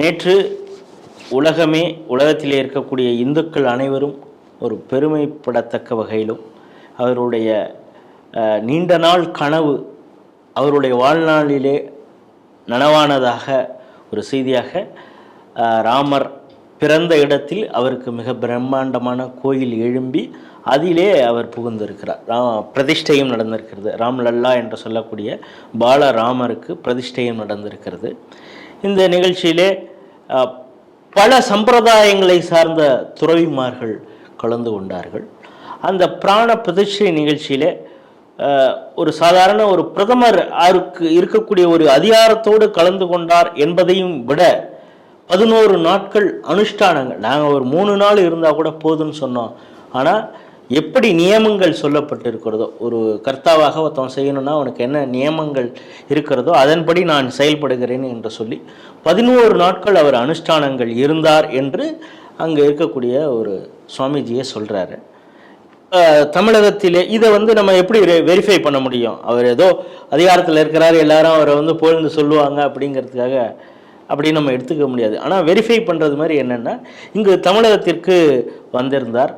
நேற்று உலகமே உலகத்திலே இருக்கக்கூடிய இந்துக்கள் அனைவரும் ஒரு பெருமைப்படத்தக்க வகையிலும் அவருடைய நீண்ட நாள் கனவு அவருடைய வாழ்நாளிலே நனவானதாக ஒரு செய்தியாக ராமர் பிறந்த இடத்தில் அவருக்கு மிக பிரம்மாண்டமான கோயில் எழும்பி அதிலே அவர் புகுந்திருக்கிறார். ரா பிரதிஷ்டையும் நடந்திருக்கிறது. ராம்லல்லா என்று சொல்லக்கூடிய பாலராமருக்கு பிரதிஷ்டையும் நடந்திருக்கிறது. இந்த நிகழ்ச்சியிலே பல சம்பிரதாயங்களை சார்ந்த துறவிமார்கள் கலந்து கொண்டார்கள். அந்த பிராண பிரதிஷ்டை நிகழ்ச்சியிலே ஒரு சாதாரண ஒரு பிரதமர் அவருக்கு இருக்கக்கூடிய ஒரு அதிகாரத்தோடு கலந்து கொண்டார் என்பதையும் விட பதினோரு நாட்கள் அனுஷ்டானங்கள் நாங்கள் ஒரு மூணு நாள் இருந்தால் கூட போதும்னு சொன்னோம். ஆனால் எப்படி நியமங்கள் சொல்லப்பட்டிருக்கிறதோ ஒரு கர்த்தாவாக ஒருத்தவன் செய்யணும்னா அவனுக்கு என்ன நியமங்கள் இருக்கிறதோ அதன்படி நான் செயல்படுகிறேன் என்று சொல்லி பதினோரு நாட்கள் அவர் அனுஷ்டானங்கள் இருந்தார் என்று அங்கே இருக்கக்கூடிய ஒரு சுவாமிஜியை சொல்கிறாரு தமிழகத்திலே இதை வந்து நம்ம எப்படி வெரிஃபை பண்ண முடியும்? அவர் ஏதோ அதிகாரத்தில் இருக்கிறார் எல்லாரும் அவரை வந்து புகழ்ந்து சொல்லுவாங்க அப்படிங்கிறதுக்காக அப்படி நம்ம எடுத்துக்க முடியாது. ஆனால் வெரிஃபை பண்ணுறது மாதிரி என்னென்னா இங்கு தமிழகத்திற்கு வந்திருந்தார்.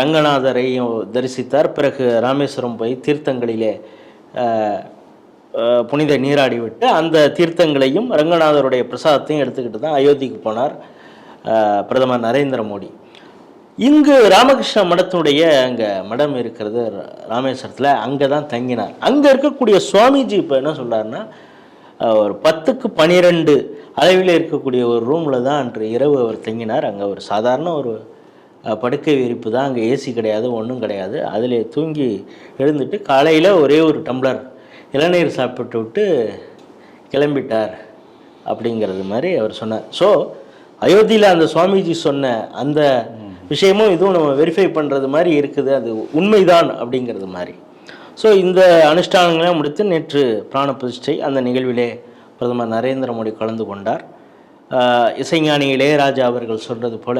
ரங்கநாதரையும் தரிசித்தார். பிறகு ராமேஸ்வரம் போய் தீர்த்தங்களிலே புனித நீராடிவிட்டு அந்த தீர்த்தங்களையும் ரங்கநாதருடைய பிரசாதத்தையும் எடுத்துக்கிட்டு தான் அயோத்திக்கு போனார் பிரதமர் நரேந்திர மோடி. இங்கு ராமகிருஷ்ண மடத்தினுடைய அங்கே மடம் இருக்கிறது ராமேஸ்வரத்தில். அங்கே தான் தங்கினார். அங்கே இருக்கக்கூடிய சுவாமிஜி இப்போ என்ன சொல்கிறாருன்னா ஒரு பத்துக்கு பனிரெண்டு அளவில் இருக்கக்கூடிய ஒரு ரூமில் தான் அன்று இரவு அவர் தங்கினார். அங்கே ஒரு சாதாரண ஒரு படுக்கை விரிப்பு தான் அங்கே ஏசி கிடையாது ஒன்றும் கிடையாது. அதில் தூங்கி எழுந்துட்டு காலையில் ஒரே ஒரு டம்ளர் இளநீர் சாப்பிட்டு விட்டு கிளம்பிட்டார் அப்படிங்கிறது மாதிரி அவர் சொன்னார். ஸோ அயோத்தியில் அந்த சுவாமிஜி சொன்ன அந்த விஷயமும் இதுவும் நம்ம வெரிஃபை பண்ணுறது மாதிரி இருக்குது. அது உண்மைதான் அப்படிங்கிறது மாதிரி. ஸோ இந்த அனுஷ்டானங்களை முடித்து நேற்று பிராண பிரதிஷ்டை அந்த நிகழ்விலே பிரதமர் நரேந்திர மோடி கலந்து கொண்டார். இசைஞானி இளையராஜா அவர்கள் சொல்றது போல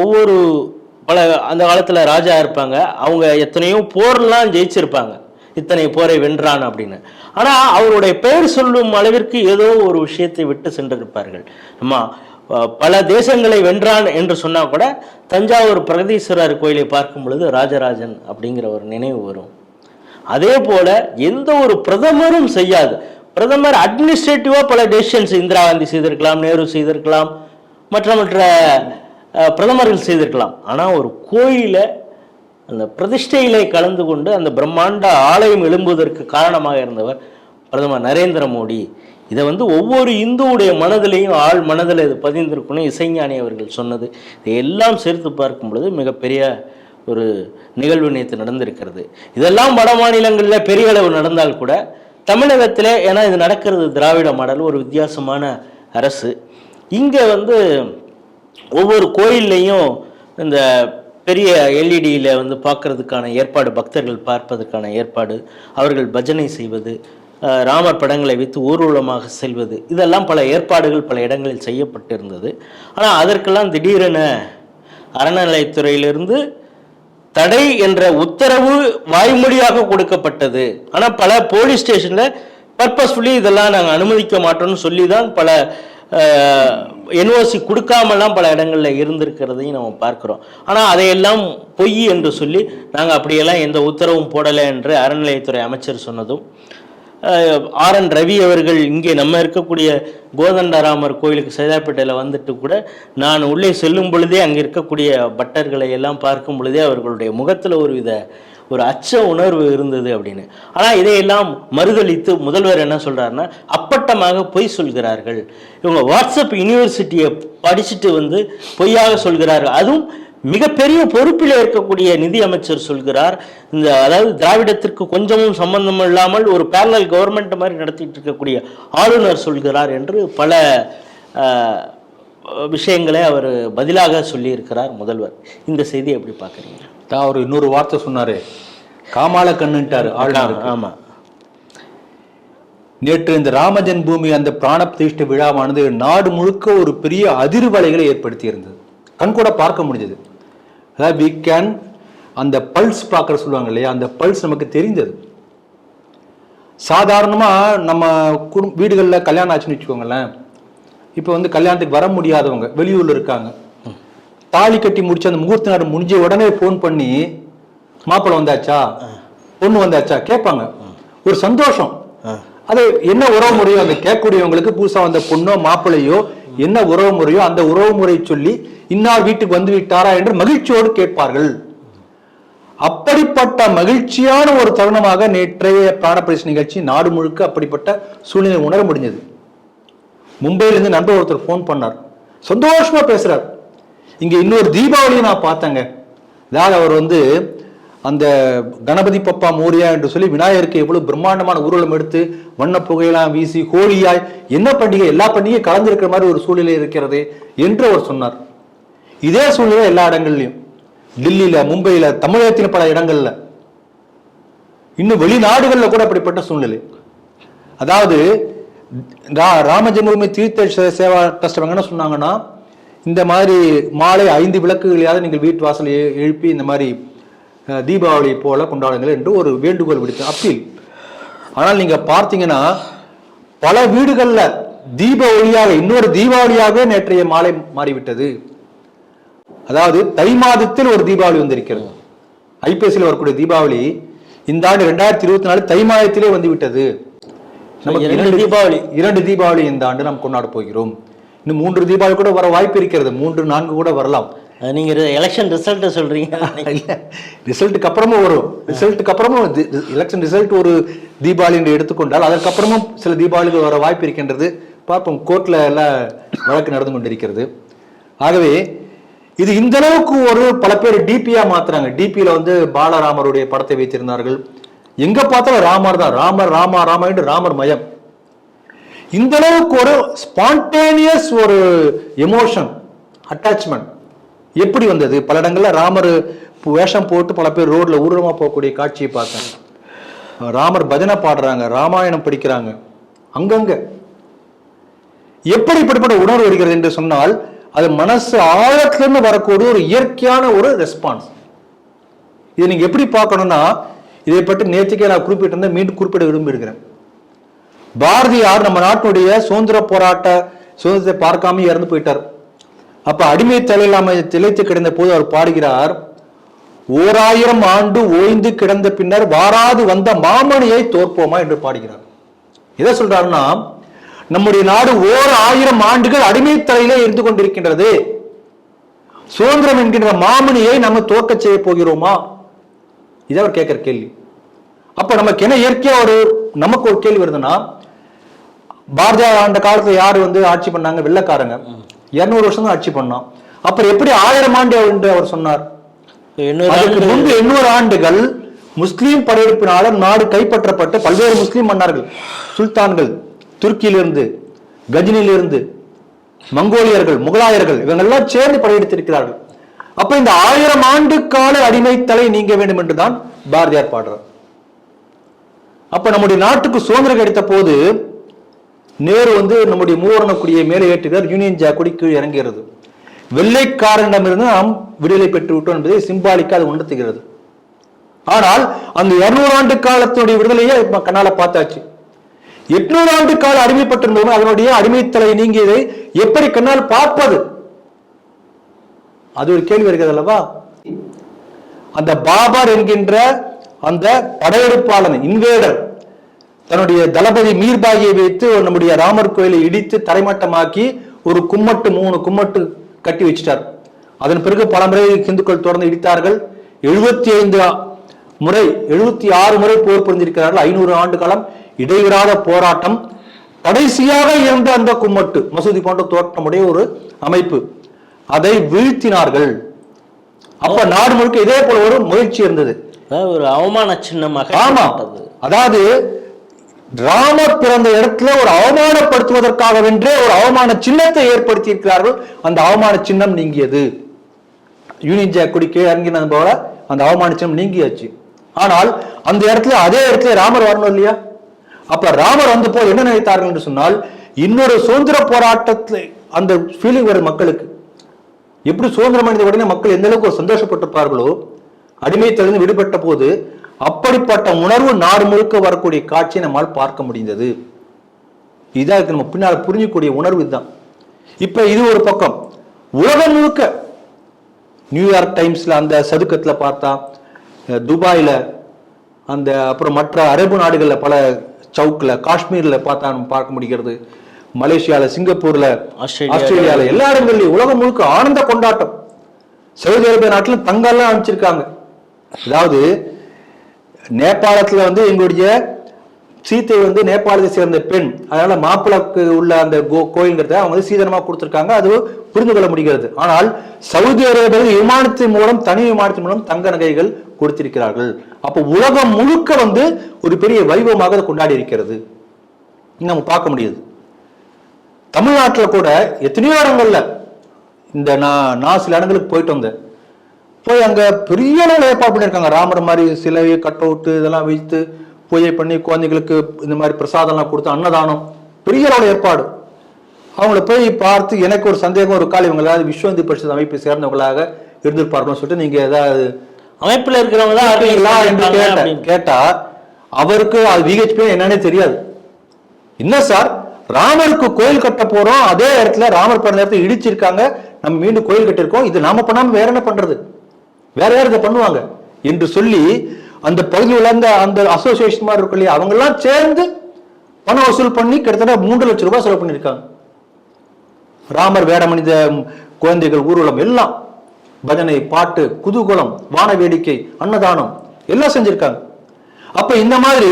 ஒவ்வொரு பல அந்த காலத்தில் ராஜா இருப்பாங்க. அவங்க எத்தனையோ போர்லாம் ஜெயிச்சிருப்பாங்க. இத்தனை போரை வென்றான் அப்படின்னு. ஆனால் அவருடைய பெயர் சொல்லும் அளவிற்கு ஏதோ ஒரு விஷயத்தை விட்டு சென்றிருப்பார்கள். அம்மா பல தேசங்களை வென்றான் என்று சொன்னால் கூட தஞ்சாவூர் பிரகதீஸ்வரர் கோயிலை பார்க்கும் பொழுது ராஜராஜன் அப்படிங்கிற ஒரு நினைவு வரும். அதே போல எந்த ஒரு பிரதமரும் செய்யாது. பிரதமர் அட்மினிஸ்ட்ரேட்டிவாக பல டெசிஷன்ஸ் இந்திரா காந்தி செய்திருக்கலாம் நேரு செய்திருக்கலாம் மற்ற மற்ற பிரதமர்கள் செய்திருக்கலாம். ஆனால் ஒரு கோயில அந்த பிரதிஷ்டையிலே கலந்து கொண்டு அந்த பிரம்மாண்ட ஆலயம் எழும்புவதற்கு காரணமாக இருந்தவர் பிரதமர் நரேந்திர மோடி. இதை வந்து ஒவ்வொரு இந்துவுடைய மனதிலையும் ஆள் மனதில் இது பதிந்திருக்கணும் இசைஞானி அவர்கள் சொன்னது. இதையெல்லாம் சேர்த்து பார்க்கும் பொழுது மிகப்பெரிய ஒரு நிகழ்வு நேற்று நடந்திருக்கிறது. இதெல்லாம் வட மாநிலங்களில் பெரிய அளவு நடந்தால் கூட தமிழகத்தில் ஏன்னா இது நடக்கிறது திராவிட மாடல் ஒரு வித்தியாசமான அரசு. இங்கே வந்து ஒவ்வொரு கோயில்லையும் இந்த பெரிய எல்இடியில் வந்து பார்க்கறதுக்கான ஏற்பாடு பக்தர்கள் பார்ப்பதற்கான ஏற்பாடு அவர்கள் பஜனை செய்வது ராமர் படங்களை வைத்து ஊர்வலமாக செல்வது இதெல்லாம் பல ஏற்பாடுகள் பல இடங்களில் செய்யப்பட்டிருந்தது. ஆனால் அதற்கெல்லாம் திடீரென அறநிலைத்துறையிலிருந்து தடை என்ற உத்தரவு வாய்மொழியாக கொடுக்கப்பட்டது. ஆனால் பல போலீஸ் ஸ்டேஷனில் பர்பஸ்ஃபுல்லி இதெல்லாம் நாங்கள் அனுமதிக்க மாட்டோம்னு சொல்லி தான் பல என்ஓசி கொடுக்காமலாம் பல இடங்களில் இருந்திருக்கிறதையும் நம்ம பார்க்குறோம். ஆனால் அதையெல்லாம் பொய் என்று சொல்லி நாங்கள் அப்படியெல்லாம் எந்த உத்தரவும் போடலை என்று அறநிலையத்துறை அமைச்சர் சொன்னதும் ஆர் என் ரவி அவர்கள் இங்கே நம்ம இருக்கக்கூடிய கோதண்டராமர் கோயிலுக்கு சைதாப்பேட்டையில் வந்துட்டு கூட நான் உள்ளே செல்லும் பொழுதே அங்கே இருக்கக்கூடிய பட்டர்களை எல்லாம் பார்க்கும் பொழுதே அவர்களுடைய முகத்தில் ஒரு வித ஒரு அச்ச உணர்வு இருந்தது அப்படின்னு. ஆனால் இதையெல்லாம் மறுதளித்து முதல்வர் என்ன சொல்கிறாருன்னா அப்பட்டமாக பொய் சொல்கிறார்கள். இவங்க வாட்ஸ்அப் யூனிவர்சிட்டியை படிச்சுட்டு வந்து பொய்யாக சொல்கிறார்கள். அதுவும் மிகப்பெரிய பொறுப்பில் இருக்கக்கூடிய நிதி அமைச்சர் சொல்கிறார். இந்த அதாவது திராவிடத்திற்கு கொஞ்சமும் சம்பந்தம் இல்லாமல் ஒரு பேரலல் கவர்மெண்ட் மாதிரி நடத்திட்டு இருக்கக்கூடிய ஆளுநர் சொல்கிறார் என்று பல விஷயங்களை அவர் பதிலாக சொல்லியிருக்கிறார் முதல்வர். இந்த செய்தி எப்படி பார்க்குறீங்க? தான் அவர் இன்னொரு வார்த்தை சொன்னாரு. காமால கண்ணுட்டாரு ஆளுநர் ஆமா நேற்று இந்த ராம ஜென்மபூமி அந்த பிராண பிரதிஷ்டை விழாவானது நாடு முழுக்க ஒரு பெரிய அதிர்வலைகளை ஏற்படுத்தி இருந்தது கண் கூட பார்க்க முடிஞ்சது. அதாவது வி கேன் அந்த பல்ஸ் பார்க்குற சொல்லுவாங்க இல்லையா அந்த பல்ஸ் நமக்கு தெரிந்தது. சாதாரணமா நம்ம குடும் வீடுகளில் கல்யாணம் ஆச்சுன்னு வச்சுக்கோங்களேன். இப்போ வந்து கல்யாணத்துக்கு வர முடியாதவங்க வெளியூர்ல இருக்காங்க. தாலி கட்டி முடிச்சு அந்த முகூர்த்த நாள் முடிஞ்ச உடனே ஃபோன் பண்ணி மாப்பிள்ளை வந்தாச்சா? பொண்ணு வந்தாச்சா? கேட்பாங்க. ஒரு சந்தோஷம். அது என்ன உறவு முறையோ அந்த கேட்கக்கூடியவங்களுக்கு புதுசா வந்த பொண்ணோ மாப்பிள்ளையோ என்ன உறவு முறையோ அந்த உறவு முறை சொல்லி இன்னார் வீட்டுக்கு வந்து விட்டாரா? என்று மகிழ்ச்சியோடு கேட்பார்கள். அப்படிப்பட்ட மகிழ்ச்சியான ஒரு தருணமாக நேற்றைய பிராணப்பிரேஷ் நிகழ்ச்சி நாடு முழுக்க அப்படிப்பட்ட சூழ்நிலை உணர முடிஞ்சது. மும்பையிலிருந்து நண்பர் ஒருத்தர் ஃபோன் பண்ணார். சந்தோஷமா பேசுறார். இங்கே இன்னொரு தீபாவளியை நான் பார்த்தேங்க. அதாவது அவர் வந்து அந்த கணபதி பப்பா மோரியா என்று சொல்லி விநாயகருக்கு எவ்வளவு பிரம்மாண்டமான ஊர்வலம் எடுத்து வண்ண புகையெல்லாம் வீசி ஹோலியாய் என்ன பண்டிகை எல்லா பண்டிகையும் கலந்துருக்கிற மாதிரி ஒரு சூழ்நிலை இருக்கிறது என்று அவர் சொன்னார். இதே சூழ்நிலை எல்லா இடங்கள்லையும். டெல்லியில மும்பையில தமிழகத்தின் பல இடங்கள்ல. இன்னும் வெளிநாடுகளில் கூட அப்படிப்பட்ட சூழ்நிலை. அதாவது ரா- ராம ஜென்மபூமி தீர்த்த சேவா ட்ரஸ்ட் என்ன சொன்னாங்கன்னா இந்த மாதிரி மாலை ஐந்து விளக்குகளையாவது நீங்கள் வீட்டு வாசலை எழுப்பி இந்த மாதிரி தீபாவளி போல கொண்டாடுங்கள் என்று ஒரு வேண்டுகோள் விடுத்த அப்பீல். ஆனால் நீங்க பார்த்தீங்கன்னா பல வீடுகள்ல தீப ஒளியாக இன்னொரு தீபாவளியாகவே நேற்றைய மாலை மாறிவிட்டது. அதாவது தை மாதத்தில் ஒரு தீபாவளி வந்திருக்கிறது. ஐபிஎஸ்ல வரக்கூடிய தீபாவளி இந்த ஆண்டு ரெண்டாயிரத்தி இருபத்தி நாலு தை மாதத்திலே வந்து விட்டது நமக்கு இரண்டு தீபாவளி. இரண்டு தீபாவளி இந்த ஆண்டு நாம் கொண்டாட போகிறோம். இன்னும் மூன்று தீபாவளி கூட வர வாய்ப்பு இருக்கிறது. மூன்று நான்கு கூட வரலாம். அது நீங்க எலெக்ஷன் ரிசல்ட்டை சொல்றீங்க. இல்ல ரிசல்ட்டுக்கு அப்புறமும் வரும் ரிசல்ட்டுக்கு அப்புறமும் எலெக்ஷன் ரிசல்ட் ஒரு தீபாவளி என்று எடுத்துக்கொண்டால் அதற்கப்புறமும் சில தீபாவளிகள் வர வாய்ப்பு இருக்கின்றது. பார்ப்போம் கோர்ட்ல எல்லாம் வழக்கு நடந்து கொண்டிருக்கிறது. ஆகவே இது இந்த அளவுக்கு ஒரு பல பேர் டிபியா மாத்துறாங்க. டிபியில வந்து பாலராமருடைய படத்தை வைத்திருந்தார்கள். எங்க பார்த்தாலும் ராமர் தான். ராமர் ராமா ராமா என்று ராமர் மயம். இந்த அளவுக்கு ஒரு ஸ்பான்டேனியஸ் ஒரு எமோஷன் அட்டாச்மெண்ட் எப்படி வந்தது? பல இடங்கள்ல ராமர் வேஷம் போட்டு பல பேர் ரோட்ல ஊர்வலமா போகக்கூடிய காட்சியை பார்த்தேன். ராமர் பஜனை பாடுறாங்க ராமாயணம் படிக்கிறாங்க. அங்கங்க. எப்படி இப்படிப்பட்ட உணர்வு வருகிறது என்று சொன்னால் அது மனசு ஆழத்திலிருந்து வரக்கூடிய ஒரு இயற்கையான ஒரு ரெஸ்பான்ஸ் இதை நீங்க எப்படி பார்க்கணும்னா இதை பற்றி நேற்றுக்கே நான் குறிப்பிட்டிருந்தேன் மீண்டும் குறிப்பிட விரும்பியிருக்கிறேன் பாரதியார் நம்ம நாட்டுடைய சுதந்திர போராட்ட சுதந்திரத்தை பார்க்காம இறந்து போயிட்டார். அப்ப அடிமை தலையிலாம திளைத்து கிடந்த போது அவர் பாடுகிறார் ஓராயிரம் ஆண்டு ஓய்ந்து கிடந்த பின்னர் வாராது வந்த மாமணியை தோற்போமா? என்று பாடுகிறார். எதை சொல்றாருன்னா நம்முடைய நாடு ஓர் ஆயிரம் ஆண்டுகள் அடிமை தலையிலே இருந்து கொண்டிருக்கின்றது. சுதந்திரம் என்கின்ற மாமணியை நம்ம தோற்க செய்ய போகிறோமா? இதை அவர் கேட்கிற கேள்வி. அப்ப நமக்கு என்ன இயற்கையா ஒரு நமக்கு ஒரு கேள்வி வருதுன்னா பாரதிய அந்த காலத்துல யாரு வந்து ஆட்சி பண்ணாங்க? வெள்ளைக்காரங்க. இருநூறு வருஷம் தான் ஆட்சி பண்ணோம். அப்புறம் எப்படி ஆயிரம் ஆண்டு என்று அவர் சொன்னார்? ஆண்டு முன்பு எண்ணூறு ஆண்டுகள் முஸ்லீம் படையெடுப்பினால நாடு கைப்பற்றப்பட்டு பல்வேறு முஸ்லீம் மன்னர்கள் சுல்தான்கள் துருக்கியிலிருந்து கஜினியிலிருந்து மங்கோலியர்கள் முகலாயர்கள் இவங்கெல்லாம் சேர்ந்து படையெடுத்திருக்கிறார்கள். அப்ப இந்த ஆயிரம் ஆண்டு கால அடிமை தலை நீங்க வேண்டும் என்றுதான் பாரதியார் பாடுறார். அப்ப நம்முடைய நாட்டுக்கு சுதந்திரம் கிடைத்த போது நேரு வந்து நம்முடைய மூவரணக்குடியை கொடியை மேலே ஏற்றுகிறார் யூனியன் ஜாக் கொடி கீழ் இறங்குகிறது. வெள்ளைக்காரனிடமிருந்து நாம் விடுதலை பெற்று விட்டோம் என்பதை சிம்பாலிக்கா அது உணர்த்துகிறது. ஆனால் அந்த இருநூறு ஆண்டு காலத்தினுடைய விடுதலையை கண்ணால பார்த்தாச்சு. எட்நூறு ஆண்டு கால அடிமைப்பட்டிருந்தவங்க அதனுடைய அடிமைத்தலை நீங்கியதை எப்படி கண்ணால் பார்ப்பது? அது ஒரு கேள்வி இருக்கிறது அல்லவா? அந்த பாபர் என்கின்ற அந்த படையெடுப்பாளன் இன்வேடர் தன்னுடைய தளபதி மீர்பாகியை வைத்து நம்முடைய ராமர் கோயிலை இடித்து தரைமட்டமாக்கி ஒரு கும்மட்டு மூணு கும்மட்டு கட்டி வச்சிட்டார். அதன் பிறகு பல முறை இந்துக்கள் தொடர்ந்து இடித்தார்கள். எழுபத்தி ஐந்து முறை எழுபத்தி ஆறு முறை போர் புரிந்திருக்கிறார்கள். ஐநூறு ஆண்டு காலம் இடைவிடாத போராட்டம். கடைசியாக இருந்த அந்த கும்மட்டு மசூதி போன்ற தோற்றமுடைய ஒரு அமைப்பு. அதை வீழ்த்தினார்கள். அப்ப நாடு முழுக்க இதே போல ஒரு முயற்சி இருந்தது. ஒரு அவமான சின்னமாக ஆமா. அதாவது ராமர் பிறந்த இடத்துல ஒரு அவமானப்படுத்துவதற்காக வென்றே ஒரு அவமான சின்னத்தை ஏற்படுத்தி இருக்கிறார்கள் அந்த அவமான சின்னம் நீங்கியது. யூனியன் ஜாக் குடி கீழே இறங்கினது போல அந்த அவமான சின்னம் நீங்கியாச்சு. ஆனால் அந்த இடத்துல அதே இடத்துல ராமர் வரணும் இல்லையா? அப்ப ராமர் வந்து போல் என்ன நினைத்தார்கள் என்று சொன்னால் இன்னொரு சுதந்திர போராட்டத்தில் அந்த ஃபீலிங் வரும் மக்களுக்கு. எப்படி சுதந்திரம் அடைந்த உடனே மக்கள் எந்த அளவுக்கு ஒரு சந்தோஷப்பட்டிருப்பார்களோ அடிமைத்திலிருந்து விடுபட்ட போது அப்படிப்பட்ட உணர்வு நாடு முழுக்க வரக்கூடிய காட்சியை நம்மால் பார்க்க முடிந்தது. இதான் இதுக்கு நம்ம பின்னால் புரிஞ்சக்கூடிய உணர்வு இதுதான். இப்ப இது ஒரு பக்கம். உலகம் முழுக்க நியூயார்க் டைம்ஸ்ல அந்த சதுக்கத்துல பார்த்தா துபாயில அந்த அப்புறம் மற்ற அரபு நாடுகள்ல பல சவுக்ல காஷ்மீர்ல பார்த்தா நம்ம பார்க்க முடிகிறது. மலேசியால சிங்கப்பூர்ல ஆஸ்திரேலியால. ஆஸ்திரேலியால எல்லா இடங்கள்லயும் உலகம் முழுக்க ஆனந்த கொண்டாட்டம். சவுதி அரேபியா நாட்டுல தங்கெல்லாம் அனுப்பிச்சிருக்காங்க. அதாவது நேபாளத்தில் வந்து எங்களுடைய சீத்தை வந்து நேபாளத்தை சேர்ந்த பெண் அதனால மாப்பிளக்கு உள்ள அந்த கோ- கோயில்ங்கிறத அவங்க வந்து சீதனமாக கொடுத்துருக்காங்க. அது புரிந்து கொள்ள முடிகிறது. ஆனால் சவுதி அரேபியாவில் விமானத்தின் மூலம் தனி விமானத்தின் மூலம் தங்க நகைகள் கொடுத்திருக்கிறார்கள். அப்போ உலகம் முழுக்க வந்து ஒரு பெரிய வைபவமாக அதை கொண்டாடி இருக்கிறது. நம்ம பார்க்க முடியுது. தமிழ்நாட்டில் கூட எத்தனையோ இடங்கள்ல இந்த நான் நான் சில இடங்களுக்கு போயிட்டு வந்தேன். போய் அங்க பெரிய அளவில் ஏற்பாடு பண்ணியிருக்காங்க ராமர் மாதிரி சிலையை கட் அவுட்டு இதெல்லாம் வைத்து பூஜை பண்ணி குழந்தைகளுக்கு இந்த மாதிரி பிரசாதம்லாம் கொடுத்து அன்னதானம் பெரிய அளவில் ஏற்பாடு. அவங்கள போய் பார்த்து எனக்கு ஒரு சந்தேகம் ஒரு கால் இவங்க ஏதாவது விஸ்வ இந்து பரிஷத் அமைப்பை சேர்ந்தவங்களாக இருந்திருப்பார்கள்னு சொல்லிட்டு நீங்க ஏதாவது அமைப்புல இருக்கிறவங்க தான் இருக்கீங்களா என்று கேட்டேன். அப்படின்னு. கேட்டா அவருக்கு அது விஹெச்பி என்னன்னே தெரியாது. என்ன சார்? ராமருக்கு கோயில் கட்ட போறோம் அதே இடத்துல ராமர் பிறந்த இடத்துல இடிச்சிருக்காங்க நம்ம மீண்டும் கோயில் கட்டிருக்கோம் இது நாம பண்ணாம வேற என்ன பண்றது? வேற யார் இதை பண்ணுவாங்க? என்று சொல்லி அந்த பகுதி உள்ள அந்த அசோசியேஷன் மாதிரி இருக்கும் இல்லையா? அவங்கெல்லாம் சேர்ந்து பணம் வசூல் பண்ணி கிட்டத்தட்ட மூன்று லட்சம் ரூபாய் செலவு பண்ணியிருக்காங்க. ராமர் வேடமணிந்த குழந்தைகள் ஊர்வலம் எல்லாம் பஜனை பாட்டு குதூகலம் வான வேடிக்கை அன்னதானம் எல்லாம் செஞ்சிருக்காங்க. அப்ப இந்த மாதிரி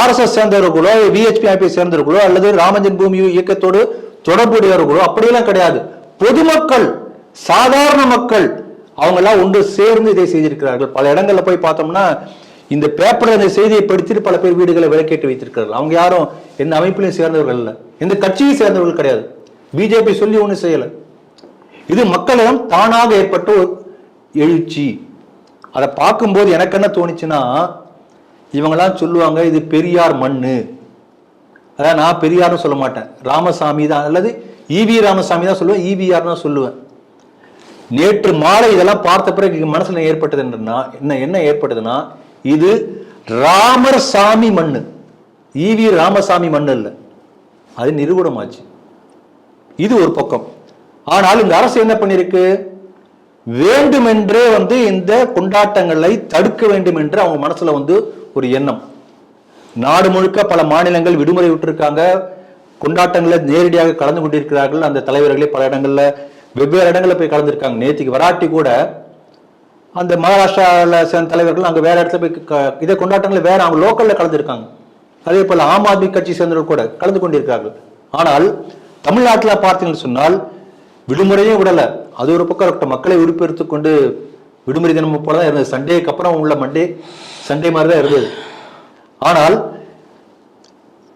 ஆர்எஸ்எஸ் சேர்ந்தவர்களோ விஹெச்பி அமைப்பை சேர்ந்தவர்களோ அல்லது ராமஜன் பூமி இயக்கத்தோடு தொடர்புடையவர்களோ அப்படியெல்லாம் கிடையாது. பொதுமக்கள் சாதாரண மக்கள் அவங்கெல்லாம் ஒன்று சேர்ந்து இதை செய்திருக்கிறார்கள். பல இடங்களில் போய் பார்த்தோம்னா இந்த பேப்பரில் இந்த செய்தியை படித்துட்டு பல பேர் வீடுகளை விலக்கேட்டு வைத்திருக்கிறார்கள். அவங்க யாரும் எந்த அமைப்பிலையும் சேர்ந்தவர்கள் இல்லை. எந்த கட்சியும் சேர்ந்தவர்கள் கிடையாது. பிஜேபி சொல்லி ஒன்றும் செய்யலை. இது மக்களிடம் தானாக ஏற்பட்ட ஒரு எழுச்சி. அதை பார்க்கும்போது எனக்கு என்ன தோணுச்சுன்னா இவங்கெல்லாம் சொல்லுவாங்க இது பெரியார் மண்ணு. அதான் நான் பெரியார்னு சொல்ல மாட்டேன். ராமசாமி தான் அல்லது ஈவி ராமசாமி தான் சொல்லுவேன் ஈவிஆர் தான் சொல்லுவேன். நேற்று மாலை இதெல்லாம் பார்த்த பிறகு மனசுல ஏற்பட்டது என்னன்னா என்ன என்ன ஏற்பட்டதுன்னா இது ராமர் சாமி மண்ணு ஈவி ராமசாமி மண்ணு இல்லை. அது நிறுவனமாச்சு. இது ஒரு பக்கம். ஆனால் இந்த அரசு என்ன பண்ணிருக்கு வேண்டுமென்றே வந்து இந்த கொண்டாட்டங்களை தடுக்க வேண்டும் என்று அவங்க மனசுல வந்து ஒரு எண்ணம். நாடு முழுக்க பல மாநிலங்கள் விடுமுறை விட்டுருக்காங்க. கொண்டாட்டங்களை நேரடியாக கலந்து கொண்டிருக்கிறார்கள். அந்த தலைவர்களே பல இடங்களில் வெவ்வேறு இடங்களில் போய் கலந்துருக்காங்க. நேற்றுக்கு வராட்டி கூட அந்த மகாராஷ்டிராவில் சேர்ந்த தலைவர்கள் அங்கே வேற இடத்துல போய் க- இதே வேற அவங்க லோக்கலில் கலந்துருக்காங்க. அதே போல் ஆம் ஆத்மி கட்சி சேர்ந்தவர்கள் கூட கலந்து கொண்டிருக்கிறார்கள். ஆனால் தமிழ்நாட்டில் பார்த்தீங்கன்னு சொன்னால் விடுமுறையும் விடலை. அது ஒரு பக்கம் இருக்கட்டும். மக்களை உறுப்பெடுத்து கொண்டு விடுமுறை தினம் போல தான் இருந்தது. சண்டேக்கு அப்புறம் உள்ள மண்டே சண்டே மாதிரி தான் இருந்தது. ஆனால்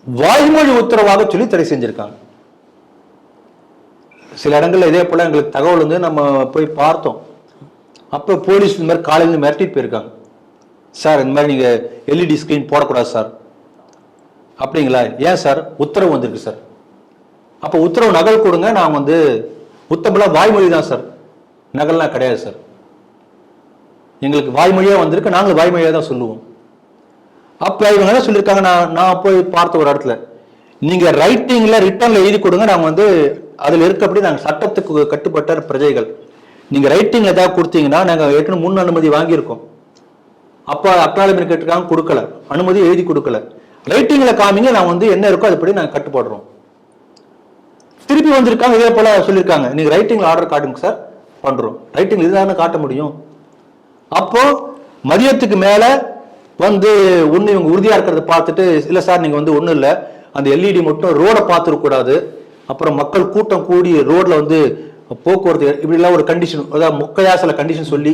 வாய்மொழி உத்தரவாக சொல்லி தடை செஞ்சிருக்காங்க. சில இடங்களில் இதே போல் எங்களுக்கு தகவல் வந்து நம்ம போய் பார்த்தோம். அப்போ போலீஸ் இந்த மாதிரி காலையில் இருந்து மிரட்டிட்டு போயிருக்காங்க. சார் இந்த மாதிரி நீங்கள் எல்இடி ஸ்க்ரீன் போடக்கூடாது சார். அப்படிங்களா? ஏன் சார்? உத்தரவு வந்திருக்கு சார். அப்போ உத்தரவு நகல் கொடுங்க நான் வந்து உத்தமெல்லாம் வாய்மொழி தான் சார். நகல்லாம் கிடையாது சார். எங்களுக்கு வாய்மொழியாக வந்திருக்கு நாங்களும் வாய்மொழியாக தான் சொல்லுவோம். அப்போ இவங்க என்ன சொல்லியிருக்காங்க நான் நான் போய் பார்த்த ஒரு இடத்துல. நீங்கள் ரைட்டிங்கில் ரிட்டர்னில் எழுதி கொடுங்க நாங்கள் வந்து அதில் இருக்கப்படி நாங்கள் சட்டத்துக்கு கட்டுப்பட்ட பிரஜைகள். நீங்கள் ரைட்டிங் ஏதாவது கொடுத்தீங்கன்னா நாங்கள் ஏற்கனவே முன் அனுமதி வாங்கியிருக்கோம். அப்போ அக்னாலஜ்மெண்ட் கேட்டிருக்காங்க கொடுக்கல. அனுமதி எழுதி கொடுக்கல. ரைட்டிங்கில் காமிங்க நான் வந்து என்ன இருக்கோ அதுபடி நாங்கள் கட்டுப்படுறோம். திருப்பி வந்திருக்காங்க இதே போல சொல்லியிருக்காங்க. நீங்கள் ரைட்டிங்கில் ஆர்டர் காட்டுங்க சார் பண்ணுறோம் ரைட்டிங் இதுதானே காட்ட முடியும்? அப்போ மதியத்துக்கு மேலே வந்து ஒன்று இவங்க உறுதியாக இருக்கிறத பார்த்துட்டு இல்லை சார் நீங்கள் வந்து ஒன்றும் இல்லை. அந்த எல்இடி மட்டும் ரோட பார்த்துருக்கூடாது அப்புறம் மக்கள் கூட்டம் கூடி ரோட்ல வந்து போக்குவரத்து இப்படிலாம் ஒரு கண்டிஷன் அதாவது முக்கையா சில கண்டிஷன் சொல்லி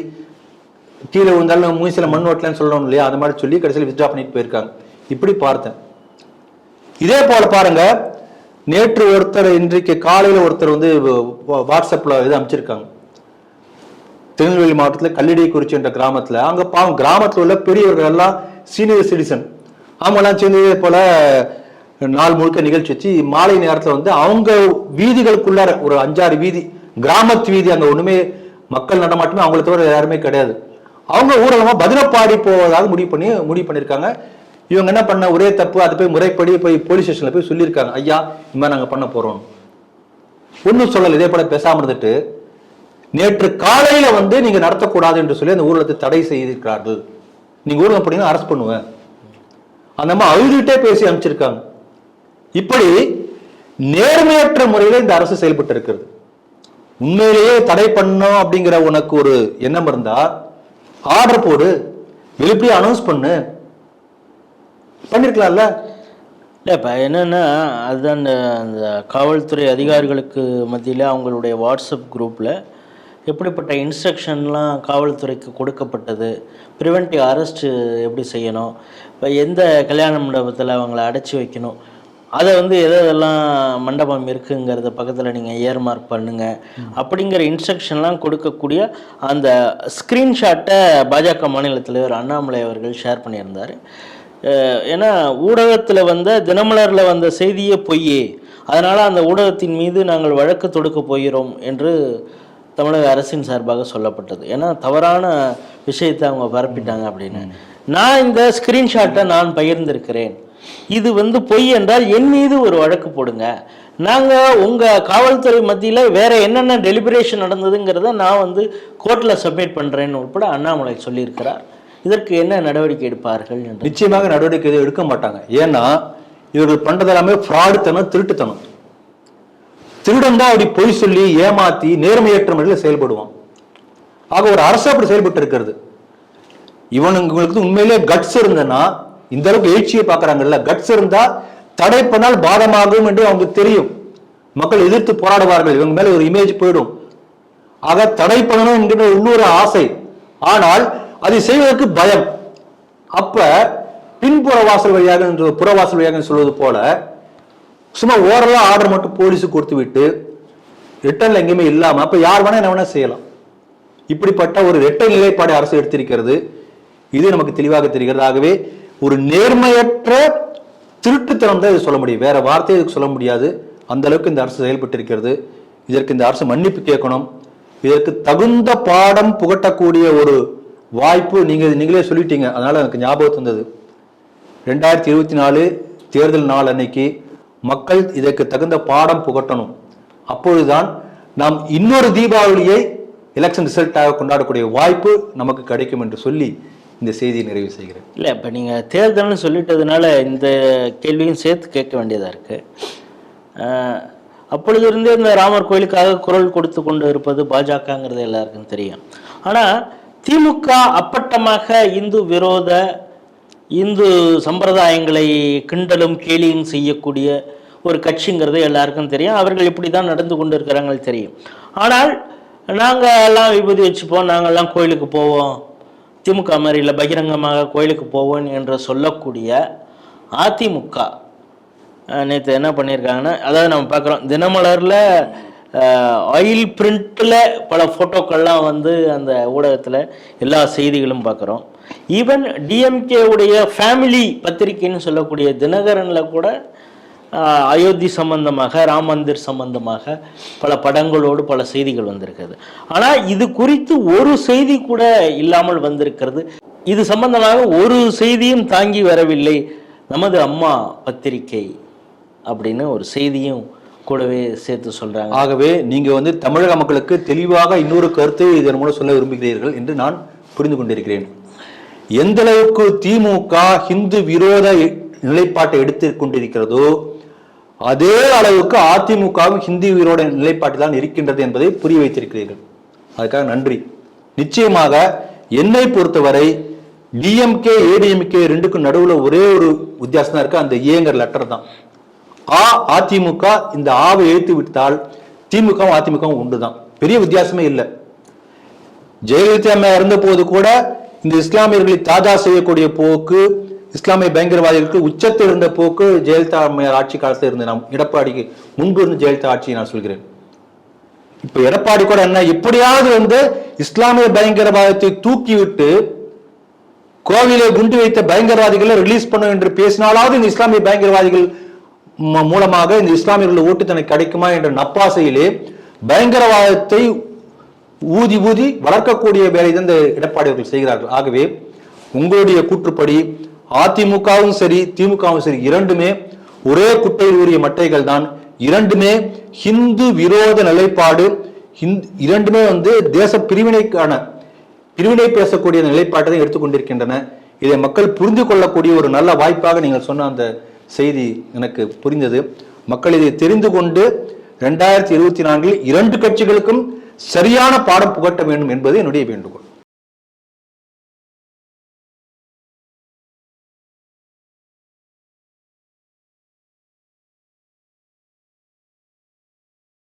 கீழே விழுந்தாலும் மூசில மண் ஓட்டலன்னு சொல்லணும் இல்லையா? அந்த மாதிரி சொல்லி கடைசியில் வித்ட்ரா பண்ணிட்டு போயிருக்காங்க. இப்படி பார்த்தேன். இதே போல பாருங்க நேற்று ஒருத்தர் இன்றைக்கு காலையில் ஒருத்தர் வந்து வாட்ஸ்அப்பில் இது அமைச்சிருக்காங்க திருநெல்வேலி மாவட்டத்தில் கல்லிடைக்குறிச்சி என்ற கிராமத்தில் அங்கே பாவம் கிராமத்தில் உள்ள பெரியவர்கள் எல்லாம் சீனியர் சிட்டிசன் அவங்கெல்லாம் சேர்ந்து இதே போல நாள் முழுக்க நிகழ்ச்சி வச்சு மாலை நேரத்தில் வந்து அவங்க வீதிகளுக்குள்ளார ஒரு அஞ்சாறு வீதி கிராமத்து வீதி அங்கே ஒன்றுமே மக்கள் நடமாட்டமே அவங்கள தவிர யாருமே கிடையாது. அவங்க ஊரகமா பதிலப்பாடி போவதாக முடிவு பண்ணி முடிவு பண்ணியிருக்காங்க இவங்க என்ன பண்ண ஒரே தப்பு அது போய் முறைப்படி போய் போலீஸ் ஸ்டேஷனில் போய் சொல்லியிருக்காங்க. ஐயா இந்த மாதிரி நாங்கள் பண்ண போகிறோம் ஒன்றும் சொல்லலை இதே போல பேசாமல் இருந்துட்டு நேற்று காலையில் வந்து நீங்கள் நடத்தக்கூடாது என்று சொல்லி அந்த ஊரகத்தை தடை செய்திருக்கிறார்கள். நீங்கள் ஊரகம் போனீங்கன்னா அரெஸ்ட் பண்ணுவேன். அந்த மாதிரி அழுதுகிட்டே பேசி அனுப்பிச்சிருக்காங்க. இப்படி நேர்மையற்ற முறையில் இந்த அரசு செயல்பட்டு இருக்கிறது. உண்மையிலேயே தடை பண்ணோம் அப்படிங்கிற உனக்கு ஒரு எண்ணம் இருந்தா ஆர்டர் போடு எப்படி அனௌன்ஸ் பண்ணு. பண்ணிருக்கலாம்ல? இல்லை இப்போ என்னென்னா அதுதான் அந்த அந்த காவல்துறை அதிகாரிகளுக்கு மத்தியில் அவங்களுடைய வாட்ஸ்அப் குரூப்பில் எப்படிப்பட்ட இன்ஸ்ட்ரக்ஷன்லாம் காவல்துறைக்கு கொடுக்கப்பட்டது ப்ரிவென்டிவ் அரெஸ்ட்டு எப்படி செய்யணும் இப்போ எந்த கல்யாண மண்டபத்தில் அவங்கள அடைச்சி வைக்கணும் அதை வந்து எதெல்லாம் மண்டபம் இருக்குங்கிறத பக்கத்தில் நீங்கள் ஏர் மார்க் பண்ணுங்க. அப்படிங்கிற இன்ஸ்ட்ரக்ஷன்லாம் கொடுக்கக்கூடிய அந்த ஸ்க்ரீன்ஷாட்டை பாஜக மாநில தலைவர் அண்ணாமலை அவர்கள் ஷேர் பண்ணியிருந்தார். ஏன்னா ஊடகத்தில் வந்த தினமலரில் வந்த செய்தியே பொய்யே. அதனால் அந்த ஊடகத்தின் மீது நாங்கள் வழக்கு தொடுக்க போகிறோம் என்று தமிழக அரசின் சார்பாக சொல்லப்பட்டது. ஏன்னா தவறான விஷயத்தை அவங்க பரப்பிட்டாங்க அப்படின்னு. நான் இந்த ஸ்க்ரீன்ஷாட்டை நான் பகிர்ந்திருக்கிறேன். இது வந்து பொய் என்றால் என் மீது ஒரு வழக்கு போடுங்க. நாங்கள் உங்கள் காவல்துறை மத்தியில் வேற என்னென்ன டெலிபரேஷன் நடந்ததுங்கிறத நான் வந்து கோர்ட்டில் சப்மிட் பண்ணுறேன்னு உட்பட அண்ணாமலை சொல்லியிருக்கிறார். இதற்கு என்ன நடவடிக்கை எடுப்பார்கள் என்று. நிச்சயமாக நடவடிக்கை எதுவும் எடுக்க மாட்டாங்க. ஏன்னா இவர்கள் பண்ணுறது எல்லாமே ஃப்ராடுத்தனம் திருட்டுத்தனம். திருடன் தான் அப்படி பொய் சொல்லி ஏமாத்தி நேர்மையற்ற முறையில் செயல்படுவான். ஆக ஒரு அரசு அப்படி செயல்பட்டு இருக்கிறது. இவனுங்களுக்கு உண்மையிலே கட்ஸ் இருந்தனா இந்த அளவுக்கு எழுச்சியை பார்க்கறாங்கல்ல? கட்ஸ் இருந்தா தடை பண்ணால் பாதமாகும் என்று அவங்களுக்கு தெரியும். மக்கள் எதிர்த்து போராடுவார்கள். இவங்க மேல ஒரு இமேஜ் போயிடும். ஆக தடை பண்ணணும் என்கிற இன்னொரு ஆசை. ஆனால் அதை செய்வதற்கு பயம். அப்ப பின்புற வாசல் வழியாக என்று புறவாசல் வழியாக சொல்வது போல சும்மா ஓரளவு ஆர்டர் மட்டும் போலீஸுக்கு கொடுத்து விட்டு ரிட்டர்ன்ல எங்கேயுமே இல்லாம அப்ப யார் வேணா என்ன வேணா செய்யலாம். இப்படிப்பட்ட ஒரு இரட்டை நிலைப்பாடு அரசு எடுத்திருக்கிறது. இது நமக்கு தெளிவாக தெரிகிறது. ஆகவே ஒரு நேர்மையற்ற திருட்டுத்தனம் தான் இது சொல்ல முடியும். வேற வார்த்தையை இதுக்கு சொல்ல முடியாது. அந்த அளவுக்கு இந்த அரசு செயல்பட்டு இருக்கிறது இதற்கு இந்த அரசு மன்னிப்பு கேட்கணும். இதற்கு தகுந்த பாடம் புகட்டக்கூடிய ஒரு வாய்ப்பு நீங்க நீங்களே சொல்லிட்டீங்க. அதனால எனக்கு ஞாபகம் வந்தது. ரெண்டாயிரத்தி இருபத்தி நாலு தேர்தல் நாள் அன்னைக்கு மக்கள் இதற்கு தகுந்த பாடம் புகட்டணும். அப்பொழுதுதான் நாம் இன்னொரு தீபாவளியை எலெக்ஷன் ரிசல்ட்டாக கொண்டாடக்கூடிய வாய்ப்பு நமக்கு கிடைக்கும் என்று சொல்லி இந்த செய்தியை நிறைவு செய்கிறேன். இல்லை இப்போ நீங்கள் தேர்தல்னு சொல்லிட்டதுனால இந்த கேள்வியும் சேர்த்து கேட்க வேண்டியதாக இருக்குது அப்பொழுது இருந்தே இந்த ராமர் கோயிலுக்காக குரல் கொடுத்து கொண்டு இருப்பது பாஜகங்கிறது எல்லாருக்கும் தெரியும். ஆனால் திமுக அப்பட்டமாக இந்து விரோத இந்து சம்பிரதாயங்களை கிண்டலும் கேலியும் செய்யக்கூடிய ஒரு கட்சிங்கிறது எல்லாருக்கும் தெரியும். அவர்கள் இப்படி தான் நடந்து கொண்டு இருக்கிறாங்க தெரியும். ஆனால் நாங்கள் எல்லாம் விபூதி வச்சுப்போம் நாங்கள்லாம் கோயிலுக்கு போவோம். திமுக மாதிரி இல்லை பகிரங்கமாக கோயிலுக்கு போவோம் என்று சொல்லக்கூடிய அதிமுக நேற்று என்ன பண்ணியிருக்காங்கன்னா அதாவது நம்ம பார்க்குறோம் தினமலரில் ஆயில் பிரிண்ட்டில் பல ஃபோட்டோக்கள்லாம் வந்து அந்த ஊடகத்தில் எல்லா செய்திகளும் பார்க்குறோம். ஈவன் டிஎம்கே உடைய ஃபேமிலி பத்திரிக்கைன்னு சொல்லக்கூடிய தினகரனில் கூட அயோத்தி சம்பந்தமாக ராம் மந்திர் சம்பந்தமாக பல படங்களோடு பல செய்திகள் வந்திருக்கிறது. ஆனால் இது குறித்து ஒரு செய்தி கூட இல்லாமல் வந்திருக்கிறது. இது சம்பந்தமாக ஒரு செய்தியும் தாங்கி வரவில்லை. நமது அம்மா பத்திரிகை அப்படின்னு ஒரு செய்தியும் கூடவே சேர்த்து சொல்றாங்க. ஆகவே நீங்க வந்து தமிழக மக்களுக்கு தெளிவாக இன்னொரு கருத்தை இதன் மூலம் சொல்ல விரும்புகிறீர்கள் என்று நான் புரிந்து கொண்டிருக்கிறேன். எந்த அளவுக்கு திமுக ஹிந்து விரோத நிலைப்பாட்டை எடுத்து கொண்டிருக்கிறதோ அதே அளவுக்கு அதிமுகவும் ஹிந்தி உயிரோட நிலைப்பாட்டில் தான் இருக்கின்றது என்பதை புரிய வைத்திருக்கிறீர்கள். அதுக்காக நன்றி. நிச்சயமாக என்னை பொறுத்தவரை டிஎம்கே ஏடிஎம்கே ரெண்டுக்கும் நடுவில் ஒரே ஒரு வித்தியாசம் தான் இருக்கு. அந்த ஏங்கிற லெட்டர் தான். ஆ அதிமுக இந்த ஆவை எழுத்து விட்டால் திமுகவும் அதிமுகவும் உண்டு தான் பெரிய வித்தியாசமே இல்லை. ஜெயலலிதா அம்மா இருந்த போது கூட இந்த இஸ்லாமியர்களை தாஜா செய்யக்கூடிய போக்கு இஸ்லாமிய பயங்கரவாதிகளுக்கு உச்சத்தில் இருந்த போக்கு ஜெயலலிதா அம்மையார் ஆட்சி காலத்தில் இருந்து நாம் எடப்பாடிக்கு முன்பு இருந்து ஜெயலலிதா ஆட்சியை நான் சொல்கிறேன். இப்ப எடப்பாடி கூட என்ன எப்படியாவது வந்து இஸ்லாமிய பயங்கரவாதத்தை தூக்கி விட்டு கோவிலை குண்டு வைத்த பயங்கரவாதிகளை ரிலீஸ் பண்ணும் என்று பேசினாலாவது இந்த இஸ்லாமிய பயங்கரவாதிகள் மூலமாக இந்த இஸ்லாமியர்கள் ஓட்டு தனக்கு கிடைக்குமா என்ற நப்பாசையிலே பயங்கரவாதத்தை ஊதி ஊதி வளர்க்கக்கூடிய வேலை தான் இந்த எடப்பாடி அவர்கள் செய்கிறார்கள். ஆகவே உங்களுடைய கூற்றுப்படி அதிமுகவும் சரி திமுகவும் சரி இரண்டுமே ஒரே குட்டையில் உரிய மட்டைகள் தான். இரண்டுமே ஹிந்து விரோத நிலைப்பாடு. இரண்டுமே வந்து தேச பிரிவினைக்கான பிரிவினை பேசக்கூடிய நிலைப்பாட்டை தான் எடுத்துக்கொண்டிருக்கின்றன இதை மக்கள் புரிந்து கொள்ளக்கூடிய ஒரு நல்ல வாய்ப்பாக நீங்கள் சொன்ன அந்த செய்தி எனக்கு புரிந்தது. மக்கள் இதை தெரிந்து கொண்டு ரெண்டாயிரத்தி இருபத்தி நான்கில் இரண்டு கட்சிகளுக்கும் சரியான பாடம் புகட்ட வேண்டும் என்பது என்னுடைய வேண்டுகோள்.